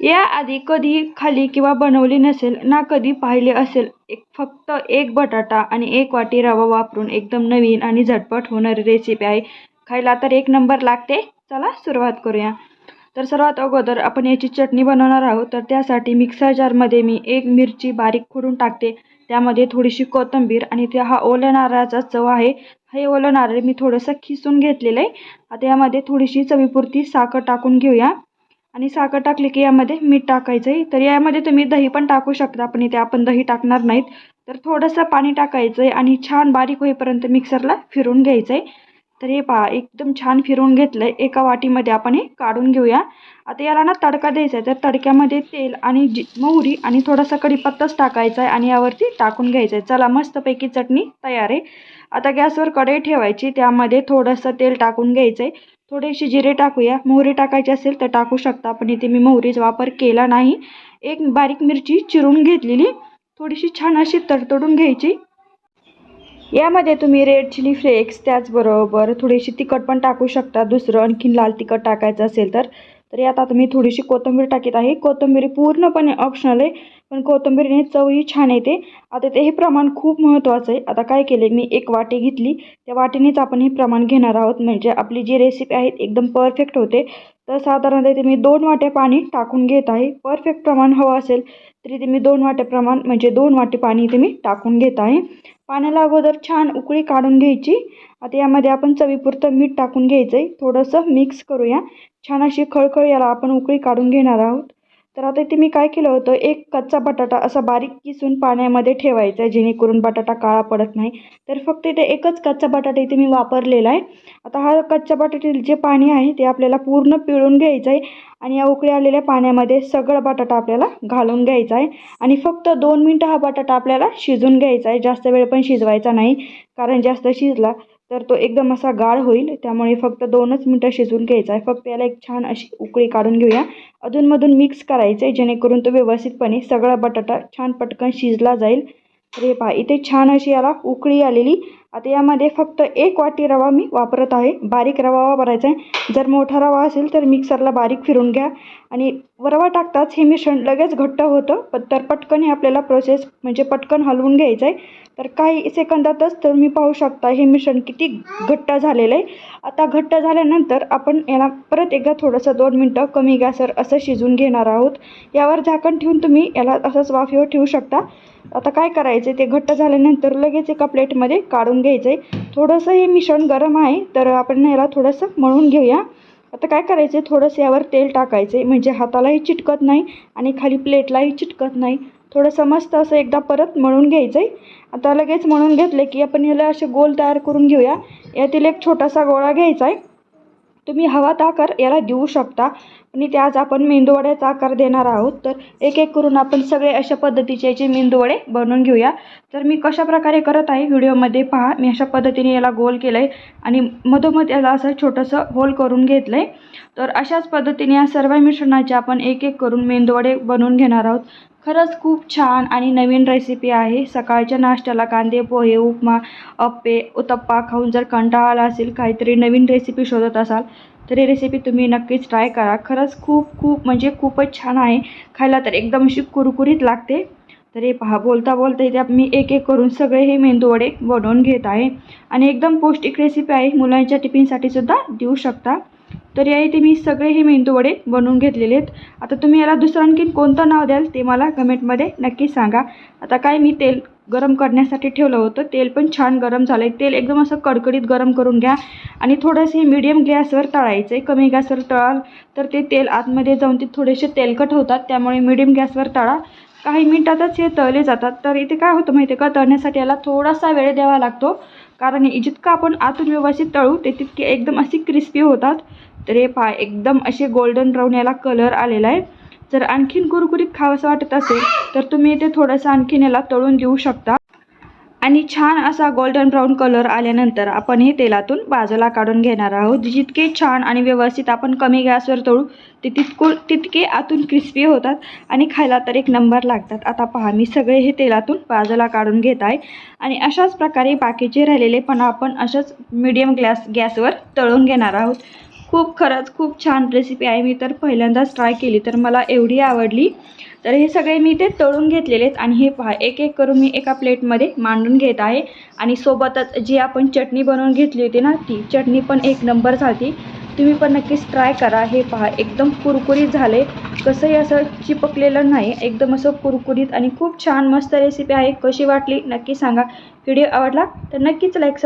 याआधी कधी खाली किंवा बनवली नसेल ना कधी पाहिले असेल. एक फक्त एक बटाटा आणि एक वाटी रवा वापरून एकदम नवीन आणि झटपट होणारी रेसिपी आहे. खायला तर एक नंबर लागते. चला सुरुवात करूया. तर सर्वात अगोदर आपण याची चटणी बनवणार आहोत. तर त्यासाठी मिक्सर जारमध्ये मी एक मिरची बारीक खोडून टाकते. त्यामध्ये थोडीशी कोथिंबीर आणि त्या हा ओल्या नारळाचा चव आहे. हे ओलं नारळ मी थोडंसं खिसून घेतलेलं आहे. आता यामध्ये थोडीशी चवीपुरती साखर टाकून घेऊया. आणि साखर टाकली की यामध्ये मीठ टाकायचं आहे तर यामध्ये तुम्ही दही पण टाकू शकता पण इथे आपण दही टाकणार नाहीत. तर थोडंसं पाणी टाकायचं आहे आणि छान बारीक होईपर्यंत मिक्सरला फिरून घ्यायचं आहे तर हे पहा एकदम छान फिरवून घेतलं आहे एका वाटीमध्ये आपण हे काढून घेऊया. आता याला ना तडका द्यायचा आहे. तर तडक्यामध्ये तेल आणि जी मोहरी आणि थोडासा कढीपत्ताच टाकायचा आहे आणि यावरती टाकून घ्यायचं आहे. चला मस्तपैकी चटणी तयार आहे. आता गॅसवर कढई ठेवायची. त्यामध्ये थोडंसं तेल टाकून घ्यायचं आहे थोडेसे जिरे टाकूया. मोहरी टाकायची असेल तर टाकू शकता पण इथे मी मोहरीचा वापर केला नाही. एक बारीक मिरची चिरून घेतलेली. थोडीशी छान अशी तडतडून घ्यायची. यामध्ये तुम्ही रेड चिली फ्लेक्स त्याचबरोबर थोडीशी तिखट पण टाकू शकता. दुसरं आणखीन लाल तिखट टाकायचं असेल तर तर यात आता मी थोडीशी कोथिंबीर टाकीत आहे. कोथंबीर पूर्णपणे ऑप्शनल आहे पण कोथिंबीरने चवही छान येते. आता ते हे प्रमाण खूप महत्त्वाचं आहे. आता काय केले मी एक वाटी घेतली. त्या वाटीनेच आपण हे प्रमाण घेणार आहोत. म्हणजे आपली जी रेसिपी आहे एकदम परफेक्ट होते. तर साधारणतः ते मी दोन वाट्या पाणी टाकून घेत आहे. परफेक्ट प्रमाण हवं असेल तरी ते मी दोन वाट्या प्रमाण म्हणजे दोन वाटे पाणी तुम्ही मी टाकून घेत आहे. पाण्याला अगोदर छान उकळी काढून घ्यायची. आता यामध्ये आपण चवीपुरतं मीठ टाकून घ्यायचं आहे थोडंसं मिक्स करूया. छान अशी खळखळ याला आपण उकळी काढून घेणार आहोत. तर आता इथे मी काय केलं होतं एक कच्चा बटाटा असा बारीक किसून पाण्यामध्ये ठेवायचा आहे जेणेकरून बटाटा काळा पडत नाही. तर फक्त इथे एकच कच्चा बटाटा इथे मी वापरलेला आहे. आता हा कच्च्या बटाट्यातील जे पाणी आहे ते आपल्याला पूर्ण पिळून घ्यायचं आहे आणि या उकळी आलेल्या पाण्यामध्ये सगळं बटाटा आपल्याला घालून घ्यायचा आहे. आणि फक्त दोन मिनटं हा बटाटा आपल्याला शिजून घ्यायचा आहे. जास्त वेळ पण शिजवायचा नाही कारण जास्त शिजला तर तो एकदम असा गाळ होईल. त्यामुळे फक्त दोनच मिनटं शिजवून घ्यायचा आहे. फक्त याला एक छान अशी उकळी काढून घेऊया. अधूनमधून मिक्स करायचं आहे जेणेकरून तो व्यवस्थितपणे सगळा बटाटा छान पटकन शिजला जाईल. रे पहा इथे छान अशी याला उकळी आलेली. आता यामध्ये फक्त एक वाटी रवा मी वापरत आहे. बारीक रवा वापरायचा आहे. जर मोठा रवा असेल तर मिक्सरला बारीक फिरून घ्या. आणि रवा टाकताच हे मिश्रण लगेच घट्ट होतं. पण तर पटकन हे आपल्याला प्रोसेस म्हणजे पटकन हलवून घ्यायचं आहे तर काही सेकंदातच तर मी पाहू शकता हे मिश्रण किती घट्ट झालेलं आहे. आता घट्ट झाल्यानंतर आपण याला परत एकदा थोडंसं दोन मिनटं कमी गॅसवर असं शिजून घेणार आहोत. यावर झाकण ठेवून तुम्ही याला असंच वाफेवर ठेवू शकता. आता काय करायचं ते घट्ट झाल्यानंतर लगेच एका प्लेटमध्ये काढून घ्यायचं आहे थोडंसं हे मिश्रण गरम आहे तर आपण याला थोडंसं मळून घेऊया. आता काय करायचं आहे थोडंसं यावर तेल टाकायचं आहे म्हणजे हातालाही चिटकत नाही आणि खाली प्लेटलाही चिटकत नाही. थोडं समजतं असं एकदा परत मळून घ्यायचं आहे आता लगेच मळून घेतले की आपण याला असे गोल तयार करून घेऊया. यातील एक छोटासा गोळा घ्यायचा आहे तुम्ही हवा आकार याला देऊ शकता. आणि ते आज आपण मेंदूवड्याचा आकार देणार आहोत. तर एक एक करून आपण सगळे अशा पद्धतीचे याचे मेंदूवडे बनवून घेऊया. तर मी कशा प्रकारे करत आहे व्हिडिओमध्ये पहा. मी अशा पद्धतीने याला गोल केलं आहे आणि मधोमध याला असं छोटंसं होल करून घेतलं आहे तर अशाच पद्धतीने या सर्व मिश्रणाचे आपण एक एक करून मेंदूवडे बनवून घेणार आहोत. खरंच खूप छान आणि नवीन रेसिपी आहे. सकाळच्या नाश्त्याला कांदे पोहे उपमा अप्पे उत्तप्पा खाऊन जर कंटाळा आला असेल काहीतरी नवीन रेसिपी शोधत असाल तर ही रेसिपी तुम्ही नक्कीच ट्राय करा. खरंच खूप खूप म्हणजे खूपच छान आहे. खायला तर एकदम अशी कुरकुरीत लागते. तर हे पहा बोलता बोलता इथे मी एक एक करून सगळे हे मेंदूवडे बनवून घेत आहे. आणि एकदम पौष्टिक रेसिपी आहे. मुलांच्या टिफिनसाठी सुद्धा देऊ शकता. तर या इथे मी सगळे हे मेंदूवडे बनवून घेतलेले आहेत. आता तुम्ही याला दुसरं आणखीन कोणतं नाव द्याल ते मला कमेंटमध्ये नक्की सांगा. आता काय मी तेल गरम करण्यासाठी ठेवलं होतं. तेल पण छान गरम झालं आहे तेल एकदम असं कडकडीत गरम करून घ्या. आणि थोडंसं हे मीडियम गॅसवर तळायचं आहे कमी गॅसवर तळाल तर ते तेल आतमध्ये जाऊन ते थोडेसे तेलकट होतात. त्यामुळे मीडियम गॅसवर तळा. काही मिनटातच हे तळले जातात. तर इथे काय होतं माहिती आहे का? तळण्यासाठी याला थोडासा वेळ द्यावा लागतो. कारण जितकं आपण आतून व्यवस्थित तळू ते तितके एकदम असे क्रिस्पी होतात. तर हे पहा एकदम असे गोल्डन ब्राऊन याला कलर आलेला आहे. जर आणखीन कुरकुरीत खावंसं वाटत असेल तर तुम्ही इथे थोडंसं आणखीन याला तळून देऊ शकता. आणि छान असा गोल्डन ब्राऊन कलर आल्यानंतर आपण हे तेलातून बाजूला काढून घेणार आहोत. जितके छान आणि व्यवस्थित आपण कमी गॅसवर तळू ते तितको तितके आतून क्रिस्पी होतात आणि खायला तर एक नंबर लागतात. आता पहा मी सगळे हे तेलातून बाजूला काढून घेत आहे. आणि अशाच प्रकारे बाकीचे राहिलेले पण आपण अशाच मीडियम ग्लॅस गॅसवर तळून घेणार आहोत. खूप खरंच खूप छान रेसिपी आहे. मी तर पहिल्यांदाच ट्राय केली तर मला एवढी आवडली. तर हे सगळे मी ते तळून घेतलेले आहेत आणि हे पहा एक एक करून मी एका प्लेटमध्ये मांडून घेत आहे. आणि सोबतच जी आपण चटणी बनवून घेतली होती ना ती चटणी पण एक नंबर झाली तुम्ही पण नक्कीच ट्राय करा. हे पहा एकदम कुरकुरीत झाले कसंही असं चिपकलेलं नाही. एकदम असं कुरकुरीत आणि खूप छान मस्त रेसिपी आहे. कशी वाटली नक्की सांगा. व्हिडिओ आवडला तर नक्कीच लाईक